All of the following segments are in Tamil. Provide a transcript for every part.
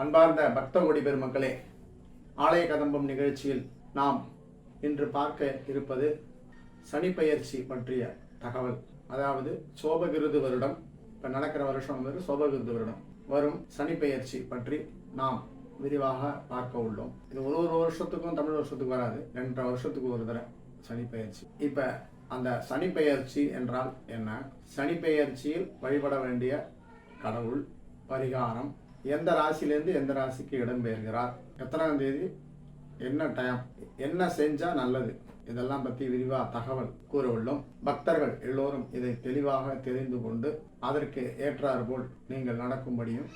அன்பார்ந்த பக்த கோடி பெருமக்களே ஆலய கதம்பம் நிகழ்ச்சியில் நாம் இன்று பார்க்க இருப்பது சனிப்பெயர்ச்சி பற்றிய தகவல். அதாவது சோபகிருது வருடம். இப்போ நடக்கிற வருஷம் வந்து சோபகிருது வருடம். வரும் சனிப்பெயர்ச்சி பற்றி நாம் விரிவாக பார்க்க உள்ளோம். இது ஒரு ஒரு வருஷத்துக்கும் தமிழ் வருஷத்துக்கு வராது. ரெண்டரை வருஷத்துக்கு ஒரு தடவை சனிப்பெயர்ச்சி இப்போ அந்த சனிப்பெயர்ச்சி என்றால் என்ன? சனிப்பெயர்ச்சியில் வழிபட வேண்டிய கடவுள் பரிகாரம் எந்த ராசிலேருந்து எந்த ராசிக்கு இடம்பெயர்கிறார் எத்தனாம் தேதி? என்ன டைம் என்ன செஞ்சால் நல்லது? இதெல்லாம் பற்றி விரிவாக தகவல் கூறவுள்ளோம். பக்தர்கள் எல்லோரும் இதை தெளிவாக தெரிந்து கொண்டு அதற்கு ஏற்றாற்போல் நீங்கள் நடக்கும்படியும்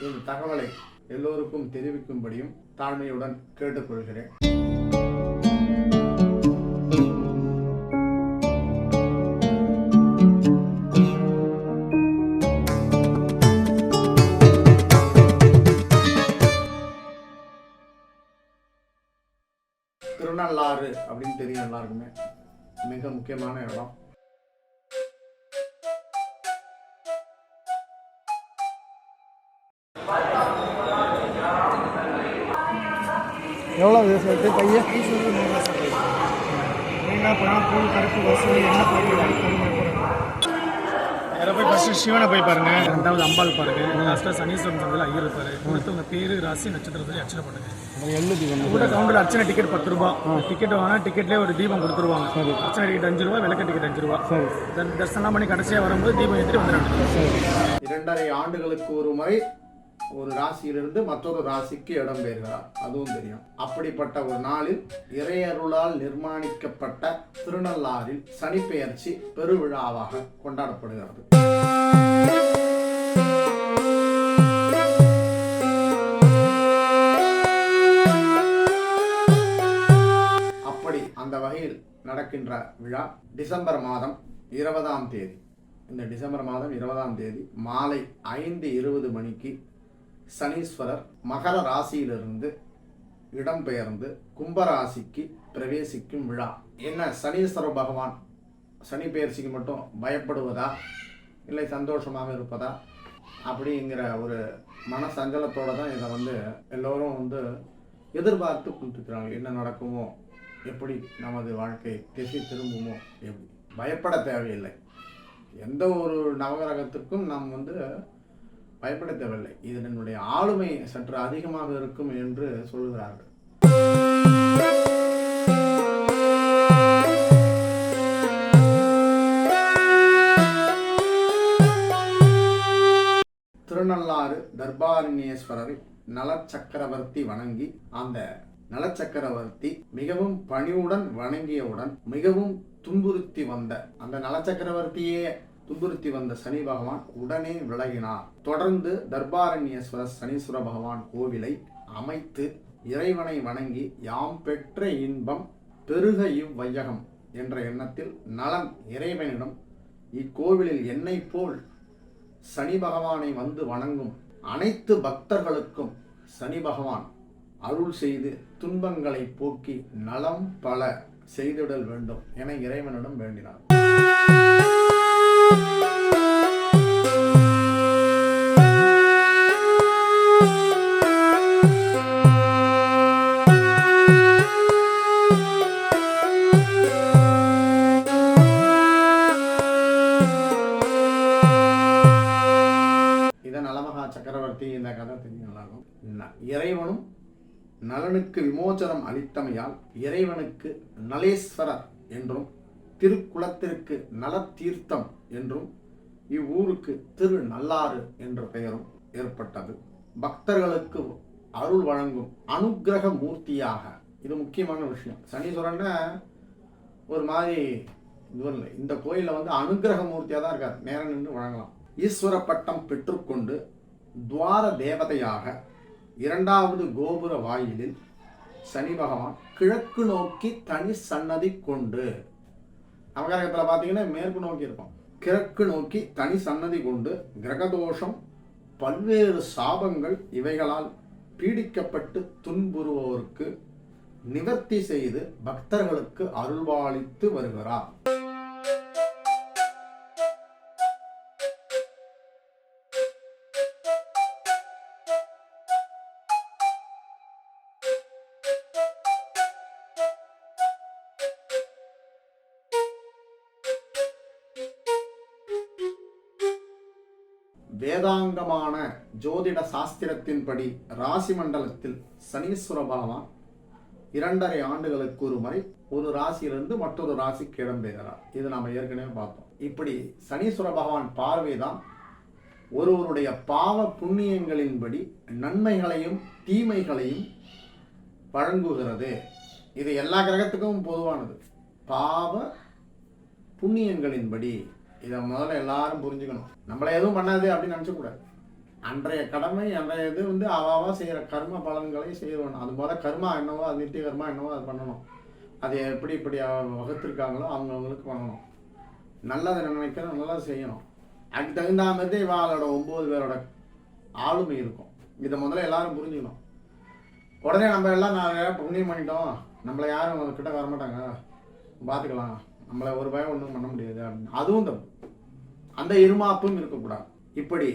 இந்த தகவலை எல்லோருக்கும் தெரிவிக்கும்படியும் தாழ்மையுடன் கேட்டுக்கொள்கிறேன். திருநள்ளாறு அப்படின்னு தெரியும் எல்லாருக்குமே. மிக முக்கியமான இடம். எவ்வளோ சேர்த்து பையன்? என்ன பண்ணால் பூ கருப்பு வசூல் என்ன நேராக போய் ஃபஸ்ட்டு சிவனை போய் பாருங்க. ரெண்டாவது அம்பாள் பாருங்க. லாஸ்ட்டாக சனீஸ்வரன் சந்தில் ஐயர் இருப்பாரு அடுத்து உங்க பேரு ராசி நட்சத்திரத்தில் அர்ச்சனை பண்ணுங்க. கூட கவுண்டர் அர்ச்சனை டிக்கெட் பத்து ரூபா. டிக்கெட் வாங்கினா டிக்கெட்லேயே ஒரு தீபம் கொடுத்துருவாங்க. அர்ச்சனை டிக்கெட் அஞ்சு ரூபா விளக்க டிக்கெட் அஞ்சு ரூபா. தரிசனம் பண்ணி கடைசியாக வரும்போது தீபம் ஏற்றி வந்துடுறாங்க சரி. இரண்டரை ஆண்டுகளுக்கு ஒரு முறை ஒரு ராசியிலிருந்து மற்றொரு ராசிக்கு இடம்பெயர்கிறார் அதுவும் தெரியும். அப்படிப்பட்ட ஒரு நாளில் இறையருளால் நிர்மாணிக்கப்பட்ட திருநள்ளாறில் சனிப்பெயர்ச்சி பெருவிழாவாக கொண்டாடப்படுகிறது. அப்படி அந்த வகையில் நடக்கின்ற விழா டிசம்பர் மாதம் இருபதாம் தேதி. இந்த டிசம்பர் மாதம் இருபதாம் தேதி மாலை ஐந்து இருபது மணிக்கு சனீஸ்வரர் மகர ராசியிலிருந்து இடம்பெயர்ந்து கும்பராசிக்கு பிரவேசிக்கும் விழா. என்ன சனீஸ்வர பகவான் சனி பெயர்ச்சிக்கு மட்டும் பயப்படுவதா? இல்லை சந்தோஷமாக இருப்பதா? அப்படிங்கிற ஒரு மன சஞ்சலத்தோடு தான் இதை வந்து எல்லோரும் வந்து எதிர்பார்த்து கொண்டிருக்கிறாங்க. என்ன நடக்குமோ எப்படி நமது வாழ்க்கை திசை திரும்புமோ எப்படி? பயப்பட தேவையில்லை. எந்த ஒரு நவகிரகத்துக்கும் நாம் வந்து பயப்பட தேவையில்லை இதனுடைய ஆளுமை சற்று அதிகமாக இருக்கும் என்று சொல்கிறார்கள். திருநள்ளாறு தர்பாரண்யேஸ்வரரை நலச்சக்கரவர்த்தி வணங்கி அந்த நலச்சக்கரவர்த்தி மிகவும் பணிவுடன் வணங்கியவுடன் மிகவும் துன்புறுத்தி வந்த அந்த நலச்சக்கரவர்த்தியே துன்புறுத்தி வந்த சனி பகவான் உடனே விலகினார். தொடர்ந்து தர்பாரண்யேஸ்வரர் சனீஸ்வர பகவான் கோவிலை அமைத்து இறைவனை வணங்கி யாம் பெற்ற இன்பம் பெருக இவ்வையகம் என்ற எண்ணத்தில் நலன் இறைவனிடம் இக்கோவிலில் என்னை போல் சனி பகவானை வந்து வணங்கும் அனைத்து பக்தர்களுக்கும் சனி பகவான் அருள் செய்து துன்பங்களை போக்கி நலம் பல செய்திடல் வேண்டும் என இறைவனிடம் வேண்டினார். அளித்தமையால் இறைவனுக்கு நலேஸ்வரர் என்றும் திருக்குளத்திற்கு நலத்தீர்த்தம் என்றும் இவ்வூருக்கு திரு நல்லாறு என்ற பெயரும் ஏற்பட்டது. பக்தர்களுக்கு அருள் வழங்கும் அனுக்கிரக மூர்த்தியாக இது முக்கியமான விஷயம். சனீஸ்வரன்னா ஒரு மாதிரி இது இல்லை. இந்த கோயிலில் வந்து அனுக்கிரக மூர்த்தியாக தான் இருக்கார். நேரம் நின்று வழங்கலாம். ஈஸ்வர பட்டம் பெற்றுக்கொண்டு துவார தேவதையாக இரண்டாவது கோபுர வாயிலில் சனி பகவான் கிழக்கு நோக்கி தனி சன்னதி கொண்டு. நவகிரகத்தில் பார்த்தீங்கன்னா மேற்கு நோக்கி இருக்கும். கிழக்கு நோக்கி தனி சன்னதி கொண்டு கிரகதோஷம் பல்வேறு சாபங்கள் இவைகளால் பீடிக்கப்பட்டு துன்புறுவோருக்கு நிவர்த்தி செய்து பக்தர்களுக்கு அருள்வாளித்து வருகிறார். வேதாங்கமான ஜோதிட சாஸ்திரத்தின்படி ராசி மண்டலத்தில் சனீஸ்வர பகவான் இரண்டரை ஆண்டுகளுக்கு ஒரு முறை ஒரு ராசியிலிருந்து மற்றொரு ராசிக்கு இடம்பெயர்கிறார் இது நாம் ஏற்கனவே பார்த்தோம். இப்படி சனீஸ்வர பகவான் பார்வைதான் ஒருவருடைய பாவ புண்ணியங்களின்படி நன்மைகளையும் தீமைகளையும் வழங்குகிறது. இது எல்லா கிரகத்துக்கும் பொதுவானது. பாவ புண்ணியங்களின்படி இதை முதல்ல எல்லாரும் புரிஞ்சுக்கணும். நம்மளை எதுவும் பண்ணாது அப்படின்னு நினச்சக்கூடாது. அன்றைய கடமை அன்றைய இது வந்து அவாவா செய்கிற கர்ம பலன்களை செய்யணும் அது முதல்ல கர்மா என்னவோ அது நித்திய கர்மா என்னவோ அது பண்ணணும். அதை எப்படி இப்படி வகுத்துருக்காங்களோ வகுத்திருக்காங்களோ அவங்கவுங்களுக்கு பண்ணணும். நல்லதை நினைக்கணும் நல்லா செய்யணும். அதுக்கு தகுந்த மாதிரி இவாளோட ஒம்பது பேரோட ஆளுமை இருக்கும். இதை முதல்ல எல்லாரும் புரிஞ்சுக்கணும். உடனே நம்ம எல்லாம் நான் புண்ணியம் பண்ணிட்டோம். நம்மளை யாரும் கிட்ட வரமாட்டாங்க. பார்த்துக்கலாம். நம்மளை ஒரு பயம் ஒன்றும் பண்ண முடியாது. அப்படின்னு அதுவும் தப்பு அந்த இருமாப்பும் இருக்கக்கூடாது. இப்படி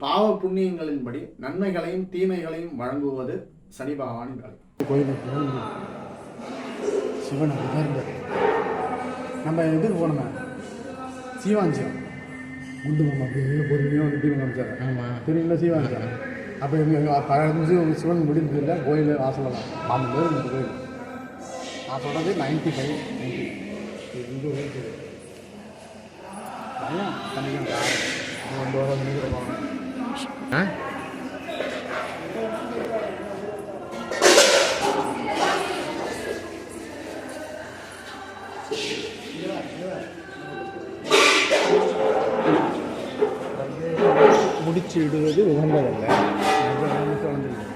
பாவ புண்ணியங்களின்படி நன்மைகளையும் தீமைகளையும் வழங்குவது சனி பகவானின் வேலை. கோயிலுக்கு சிவன் நம்ம இதுக்கு போனோமே சீவாஞ்சியம் குண்டு மாமா அப்படி வெளியே பொறுமையாக வந்து தீபம் காமிச்சாரு ஆமாம் தெரியுங்களா சீவாஞ்சியம் அப்போ எங்கள் பழைய நிமிஷம் சிவன் முடிந்ததில்லை கோயில் வாசலெல்லாம் நாலு பேர் இந்த கோயில். நான் சொல்கிறது நைன்ட்டி ஃபைவ் நைன்ட்டி இந்த கோயில் தெரியும் பையன் தனியாக ரெண்டு வாரம் மணிக்கு போகணும் முடிச்சு விடுவது உகந்ததல்ல அது நமக்கு வந்திருக்கு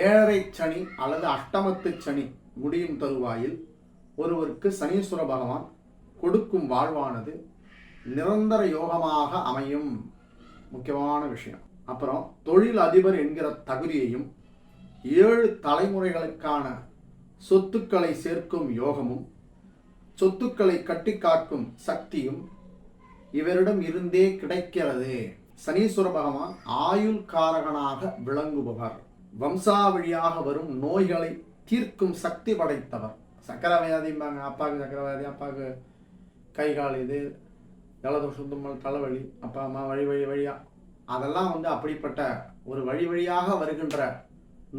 ஏழரை அதாவது அஷ்டமத்து சனி முடியும் தருவாயில் ஒருவருக்கு சனீஸ்வர பகவான் கொடுக்கும் வாழ்வானது நிரந்தர யோகமாக அமையும். முக்கியமான விஷயம். அப்புறம் தொழில் அதிபர் என்கிற தகுதியையும் ஏழு தலைமுறைகளுக்கான சொத்துக்களை சேர்க்கும் யோகமும் சொத்துக்களை கட்டி காக்கும் சக்தியும் இவரிடம் இருந்தே கிடைக்கிறது. சனீஸ்வர பகவான் ஆயுள் காரகனாக விளங்குபவர். வம்சாவழியாக வரும் நோய்களை தீர்க்கும் சக்தி படைத்தவர். சக்கரவியாதிம்பாங்க அப்பாவுக்கு சக்கரவியாதி அப்பாவுக்கு கை கால் இது ஜலதோஷம் தும்மல் தலைவலி அப்பா அம்மா வழி வழி வழியா. அதெல்லாம் வந்து அப்படிப்பட்ட ஒரு வழி வழியாக வருகின்ற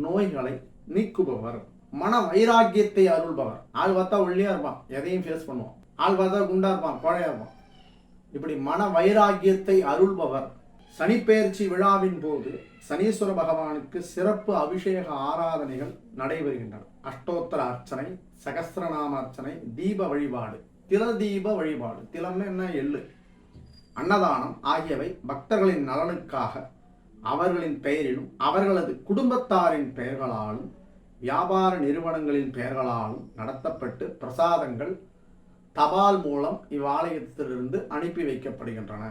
நோய்களை நீக்குபவர் மன வைராக்கியத்தை அருள்பவர். ஆள் பார்த்தா ஒல்லியா இருப்பான் எதையும் ஃபேஸ் பண்ணுவான். ஆள் பார்த்தா குண்டா இருப்பான் கோழையா இருப்பான். இப்படி மன வைராக்கியத்தை அருள்பவர் சனிப்பெயர்ச்சி விழாவின் போது சனீஸ்வர பகவானுக்கு சிறப்பு அபிஷேக ஆராதனைகள் நடைபெறுகின்றன. அஷ்டோத்தர அர்ச்சனை சகஸ்ரநாம அர்ச்சனை தீப வழிபாடு தில தீப வழிபாடு. திலம் என்ன? எள்ளு. அன்னதானம் ஆகியவை பக்தர்களின் நலனுக்காக அவர்களின் பெயரிலும் அவர்களது குடும்பத்தாரின் பெயர்களாலும் வியாபார நிறுவனங்களின் பெயர்களாலும் நடத்தப்பட்டு பிரசாதங்கள் தபால் மூலம் இவ்வாலயத்திலிருந்து அனுப்பி வைக்கப்படுகின்றன.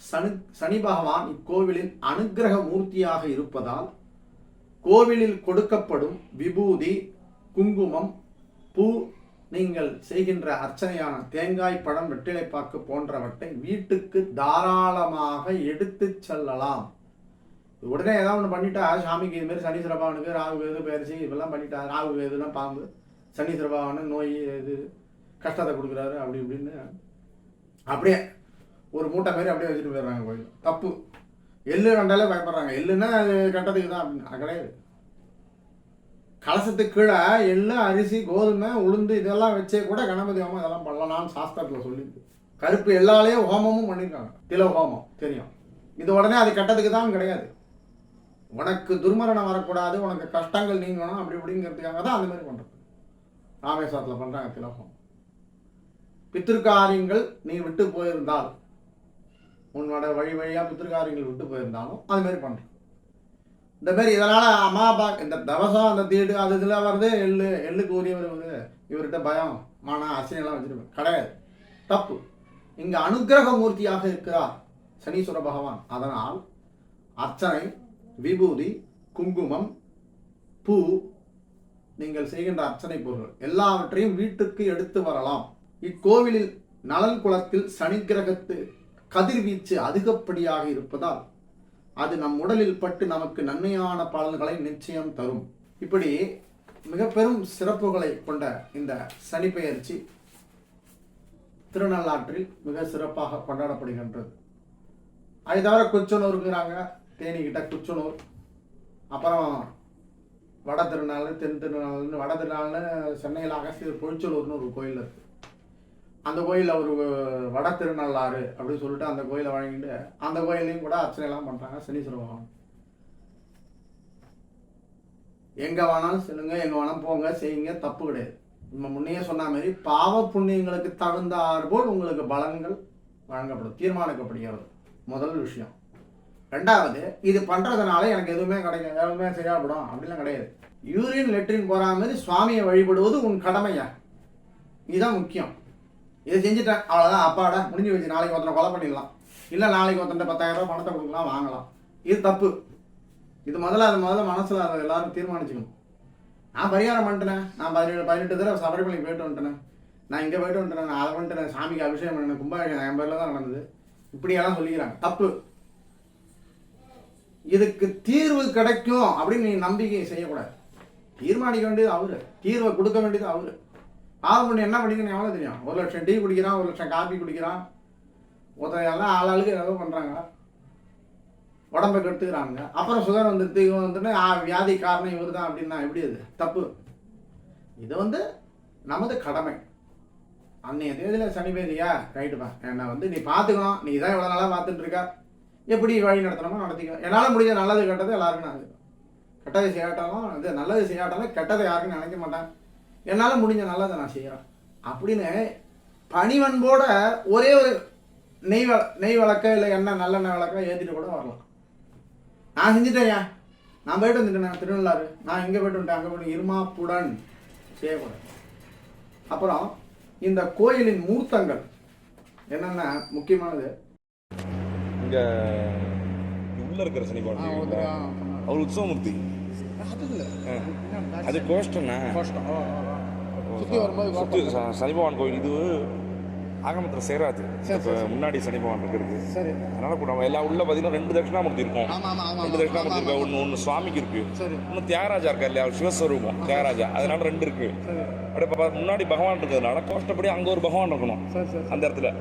சனி சனி பகவான் இக்கோவிலின் அனுக்கிரக மூர்த்தியாக இருப்பதால் கோவிலில் கொடுக்கப்படும் விபூதி குங்குமம் பூ நீங்கள் செய்கின்ற அர்ச்சனையான தேங்காய் பழம் வெற்றிலைப்பாக்கு போன்றவற்றை வீட்டுக்கு தாராளமாக எடுத்துச் செல்லலாம். உடனே ஏதாவது ஒன்று பண்ணிட்டா சாமிக்கு இதுமாரி சனி சிறபாவனுக்கு ராகு கேது பயிற்சி இதெல்லாம் பண்ணிட்டா ராகு கேதுனா பாம்பு சனி சிறபாவனு நோய் இது கஷ்டத்தை கொடுக்குறாரு அப்படி இப்படின்னு. அப்படியே ஒரு மூட்டை மாதிரி அப்படியே வச்சுட்டு போயிடுறாங்க கோயில். தப்பு. எள்ளு கண்டாலே பயப்படுறாங்க. எள்ளுன்னா அது கண்டதுக்கு தான் அப்படின்னு. அது கிடையாது. கலசத்துக்கு கீழே எள்ளு அரிசி கோதுமை உளுந்து இதெல்லாம் வச்சே கூட கணபதி ஹோமம் இதெல்லாம் பண்ணலாம்னு சாஸ்திரத்தில் சொல்லியிருக்கு. கருப்பு எல்லாலேயும் ஹோமமும் பண்ணியிருக்காங்க. தில ஹோமம். தெரியும். இது உடனே அது கெட்டதுக்கு தான் கிடையாது. உனக்கு துர்மரணம் வரக்கூடாது உனக்கு கஷ்டங்கள் நீங்கணும் அப்படி இப்படிங்கிறதுக்காக தான் அந்த மாதிரி பண்ணுறது ராமேஸ்வரத்தில் பண்ணுறாங்க திலகம் பித்திருக்காரியங்கள் நீ விட்டு போயிருந்தால். உன்னோட வழி வழியாக பித்திருக்காரியங்கள் விட்டு போயிருந்தாலும் அது மாதிரி பண்ணுறேன் இந்த மாதிரி இதனால் அம்மா அப்பா இந்த தவசம் அந்த தீடு அது இதில் வருது எள்ளு எள்ளுக்கு உரியவர் வந்து இவர்கிட்ட பயம் மான அசையெல்லாம் வச்சுருப்பேன் கிடையாது. தப்பு. இங்கே அனுக்கிரக மூர்த்தியாக இருக்கிறார் சனீஸ்வர பகவான். அதனால் அர்ச்சனை விபூதி குங்குமம் பூ நீங்கள் செய்கின்ற அர்ச்சனை பொருள் எல்லாவற்றையும் வீட்டுக்கு எடுத்து வரலாம். இக்கோவிலில் நலன் குளத்தில் சனி கிரகத்து கதிர்வீச்சு அதிகப்படியாக இருப்பதால் அது நம் உடலில் பட்டு நமக்கு நன்மையான பலன்களை நிச்சயம் தரும். இப்படி மிக பெரும் சிறப்புகளை கொண்ட இந்த சனி பெயர்ச்சி திருநள்ளாற்றில் மிக சிறப்பாக கொண்டாடப்படுகின்றது. அது தவிர குச்சனூருங்கிறாங்க தேனிக்கிட்ட குச்சனூர். அப்புறம் வட திருநாள் தென் திருநாள்னு வட திருநாள்னு சென்னையில் அகசியர் பொழிச்சலூர்னு ஒரு கோயில் இருக்குது அந்த கோயிலில் ஒரு வட திருநள்ளாறு அப்படின்னு சொல்லிட்டு அந்த கோயிலை வழங்கிட்டு அந்த கோயிலையும் கூட அர்ச்சனைலாம் பண்ணுறாங்க சனீஸ்வர பகவான். எங்கே வேணாலும் செல்லுங்க எங்கே வேணாலும் போங்க செய்யுங்க தப்பு கிடையாது. நம்ம முன்னையே சொன்ன மாதிரி பாவ புண்ணியங்களுக்கு தகுந்த போல் உங்களுக்கு பலன்கள் வழங்கப்படும் தீர்மானிக்கப்படுகிறது. முதல் விஷயம். ரெண்டாவது இது பண்ணுறதுனால எனக்கு எதுவுமே கிடைக்கும் எதுவுமே சரியாகப்படும் அப்படிலாம் கிடையாது. யூரின் லெட்ரின் போகிற மாதிரி சுவாமியை வழிபடுவது உன் கடமையா? இதுதான் முக்கியம். இதை செஞ்சுட்டேன். அவ்வளோதான் அப்பாடா முடிஞ்சு வச்சு நாளைக்கு ஒருத்தனை கொலை பண்ணிடலாம். இல்லை நாளைக்கு ஒருத்தன் பத்தாயிரம் ரூபாய் பணத்தை கொடுக்கலாம் வாங்கலாம். இது தப்பு. இது முதல்ல அது முதல்ல மனசில் அதை எல்லாரும் தீர்மானிச்சுக்கணும். நான் பரிகாரம் பண்ணிட்டேன். நான் பதினேழு பதினெட்டு தடவை சபரிமலைக்கு போயிட்டு வந்துட்டேன். நான் இங்கே போயிட்டு வந்துட்டேன். நான் அதை பண்ணிட்டேன். சாமிக்கு அபிஷேகம் பண்ணேன் கும்பாபிஷேகம் என் பேரில் தான் நடந்தது. இப்படியெல்லாம் சொல்லிக்கிறாங்க. தப்பு. இதுக்கு தீர்வு கிடைக்கும் அப்படின்னு நீ நம்பிக்கை செய்யக்கூடாது. தீர்மானிக்க வேண்டியது அவரு. தீர்வை கொடுக்க வேண்டியது அவரு. பாவம் பண்ணி என்ன பண்ணிக்கணும் எவ்வளோ தெரியும்? ஒரு லட்சம் டீ குடிக்கிறான் ஒரு லட்சம் காபி குடிக்கிறான். ஒருத்தர் எல்லாம் ஆளாளுக்கு ஏதோ பண்ணுறாங்க உடம்பை கெடுத்துக்கிறாங்க அப்புறம் சுகர் வந்துடுது இவன் வந்துட்டு ஆ வியாதி காரணம் இவர் தான் அப்படின்னா எப்படி அது? தப்பு. இது வந்து நமது கடமை. அன்னைய தேதியில் சனி பேதியா ரைட்டுப்பா என்னை வந்து நீ பார்த்துக்கணும் நீ தான் இவ்வளோ நாளாக பார்த்துட்டு இருக்க. எப்படி வழி நடத்தணுமோ நடத்திக்க. என்னால் முடிஞ்ச நல்லது கெட்டது எல்லாருக்கும் நான் கெட்டதை செய்யாட்டாலும் இது நல்லது செய்யாட்டாலும் கெட்டதை யாருக்கும் நினைக்க மாட்டேன் என்னால் முடிஞ்ச நல்லதை நான் செய்கிறேன் அப்படின்னு பணிவன்போட ஒரே ஒரு நெய் வ நெய் விளக்க இல்லை எண்ணெய் நல்லெண்ணெய் விளக்க ஏற்றிட்டு கூட வரலாம். நான் செஞ்சுட்டேன்யா நான் போயிட்டு வந்துட்டேன் திருநள்ளாறு. நான் இங்கே போயிட்டு வந்துட்டேன். அங்கே போயிட்டு இருமாப்புடன் செய்யக்கூடாது. அப்புறம் இந்த கோயிலின் மூர்த்தங்கள் என்னென்ன முக்கியமானது? இங்க உள்ள இருக்கிற சனி அவர் உற்சவமூர்த்தி. அது கோஷ்டண்ணா சுற்றி வரும்போது சுத்தி ச- சனி பகவான் கோயில் இது ஆகமத்தில் சேராது. இப்போ முன்னாடி சனி பகவான் இருக்கிறது. சரி. அதனால இப்போ நம்ம எல்லா உள்ள பார்த்தீங்கன்னா ரெண்டு தட்சிணாமூர்த்தி இருக்கும். ரெண்டு தட்சிணாமூர்த்தி இருக்கு ஒன்று ஒன்று சுவாமிக்கு இருக்கு. இன்னும் தியாகராஜா இருக்கா இல்லையா? அவர் சிவஸ்வரூபம் தியாகராஜா. அதனால ரெண்டு இருக்கு. அப்படியே முன்னாடி பகவான் இருக்கிறதுனால கோஷ்டப்படி அங்கே ஒரு பகவான் இருக்கணும். அந்த இடத்துல.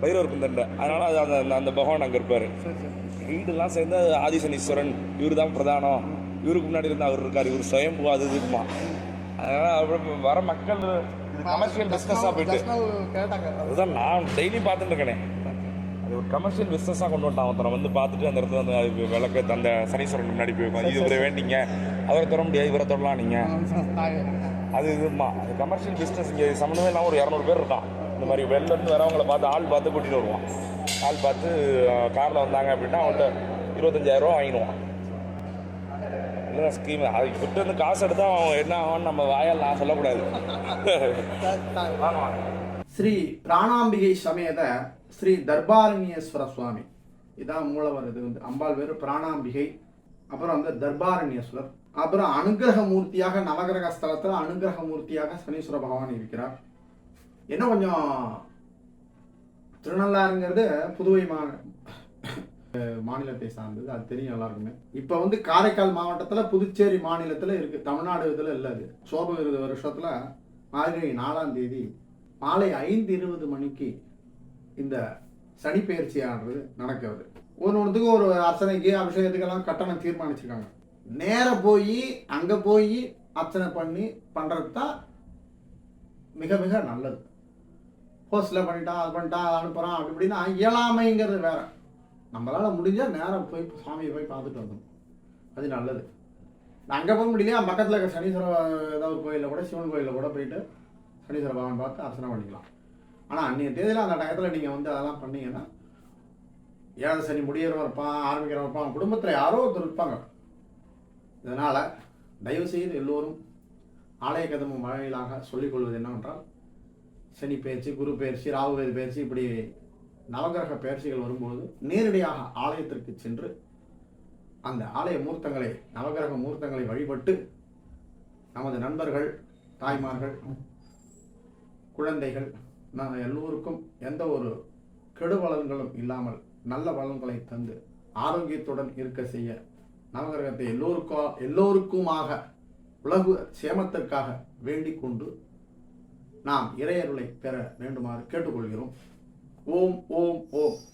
பைரவர் குந்தண்ட அதனால அது அந்த- அந்த- பகவான் அங்கே இருப்பாரு. வீடெல்லாம் சேர்ந்து ஆதிசனீஸ்வரன் இவர் தான் பிரதானம் இவருக்கு முன்னாடி இருந்து அவர் இருக்கார். இவர் சுயம்பு அது இதுமா அதனால வர மக்கள் இது கமர்ஷியல் பிஸ்னஸாக போயிட்டு. கேட்டாங்க. அதுதான் நான் டெய்லி பார்த்துட்டு இருக்கேனே. அது ஒரு கமர்ஷியல் பிஸ்னஸாக கொண்டு வந்துட்டான். ஒருத்தனை வந்து பார்த்துட்டு அந்த இடத்துல அந்த அது விளக்கு அந்த சனீஸ்வரன் முன்னாடி போய் உட்காந்து, இது இவரை வேண்டிங்க. அவரை தொட முடியாது இவரை தொடலாம் நீங்கள் அது இதுமா அது கமர்ஷியல் பிஸ்னஸ் இங்கே சம்மந்தமே இல்லாமல் ஒரு இரநூறு பேர் இருக்கான். இந்த மாதிரி வெளிலேருந்து வரவங்களை பார்த்து ஆள் பார்த்து கூட்டிகிட்டு வருவான். ஆள் பார்த்து காரில் வந்தாங்க அப்படின்னா அவன்கிட்ட இருபத்தஞ்சாயிரம் ரூபா வாங்கிடுவான். இல்லை ஸ்கீம் அது கிட்ட வந்து காசு எடுத்தா அவன் என்ன ஆகும்னு நம்ம வாயால் நான் சொல்லக்கூடாது. ஸ்ரீ பிராணாம்பிகை சமேத ஸ்ரீ தர்பாரண்யேஸ்வர சுவாமி. இதான் மூலவர் இது வந்து. அம்பாள் பேர் பிராணாம்பிகை அப்புறம் வந்து தர்பாரண்யேஸ்வரர் அப்புறம் அனுகிரக மூர்த்தியாக நவகிரக ஸ்தலத்தில் அனுகிரக மூர்த்தியாக சனீஸ்வர பகவான் இருக்கிறார். என்ன கொஞ்சம் திருநள்ளாறுங்கிறது புதுவை மா மாநிலத்தை சார்ந்தது அது தெரியும் எல்லாருக்குமே. இப்போ வந்து காரைக்கால் மாவட்டத்தில் புதுச்சேரி மாநிலத்தில் இருக்குது தமிழ்நாடு இதில் இல்லை அது. சோபகிருத வருஷத்தில் மார்கழி நாலாம் தேதி மாலை ஐந்து இருபது மணிக்கு இந்த சனி பயிற்சியானது நடக்கிறது. ஒன்று ஒன்றுத்துக்கும் ஒரு அர்ச்சனைக்கு அபிஷேகத்துக்கெல்லாம் கட்டணம் தீர்மானிச்சிருக்காங்க. நேர போய் அங்கே போய் அர்ச்சனை பண்ணி பண்ணுறது தான் மிக மிக நல்லது. போஸ்டில் பண்ணிட்டான் அது பண்ணிட்டான் அதை அனுப்புகிறான் அப்படி இப்படின்னா இயலாமைங்கிறது வேற. நம்மளால் முடிஞ்சால் நேரம் போய் சாமியை போய் பார்த்துட்டு வந்தோம் அது நல்லது. நான் அங்கே போக முடியலையா? பக்கத்தில் இருக்க சனீஸ்வர ஏதாவது கோயிலில் கூட சிவன் கோயிலில் கூட போயிட்டு சனீஸ்வர பகவான் பார்த்து அர்ச்சனை பண்ணிக்கலாம். ஆனால் அன்றைய தேதியில் அந்த டயத்தில் நீங்கள் வந்து அதெல்லாம் பண்ணீங்கன்னா ஏழரை சனி முடியிறவன் இருப்பான் ஆரம்பிக்கிறவன் இருப்பான் குடும்பத்தில் யாரோ ஒருத்தர் இருப்பாங்க. இதனால் தயவுசெய்து எல்லோரும் ஆலய கதம்பம் வாயிலாக சொல்லிக்கொள்வது என்னவென்றால் சனி பயிற்சி குரு பயிற்சி ராகுவேது பயிற்சி இப்படி நவகிரக பயிற்சிகள் வரும்போது நேரடியாக ஆலயத்திற்கு சென்று அந்த ஆலய மூர்த்தங்களை நவகிரக மூர்த்தங்களை வழிபட்டு நமது நண்பர்கள் தாய்மார்கள் குழந்தைகள் நான் எல்லோருக்கும் எந்த ஒரு கெடுபலன்களும் இல்லாமல் நல்ல பலன்களை தந்து ஆரோக்கியத்துடன் இருக்க செய்ய நவகிரகத்தை எல்லோருக்கும் எல்லோருக்குமாக உலகு சேமத்திற்காக வேண்டிக் கொண்டு நாம் இறையருளை பெற வேண்டுமாறு கேட்டுக்கொள்கிறோம். 옴, 옴, 옴.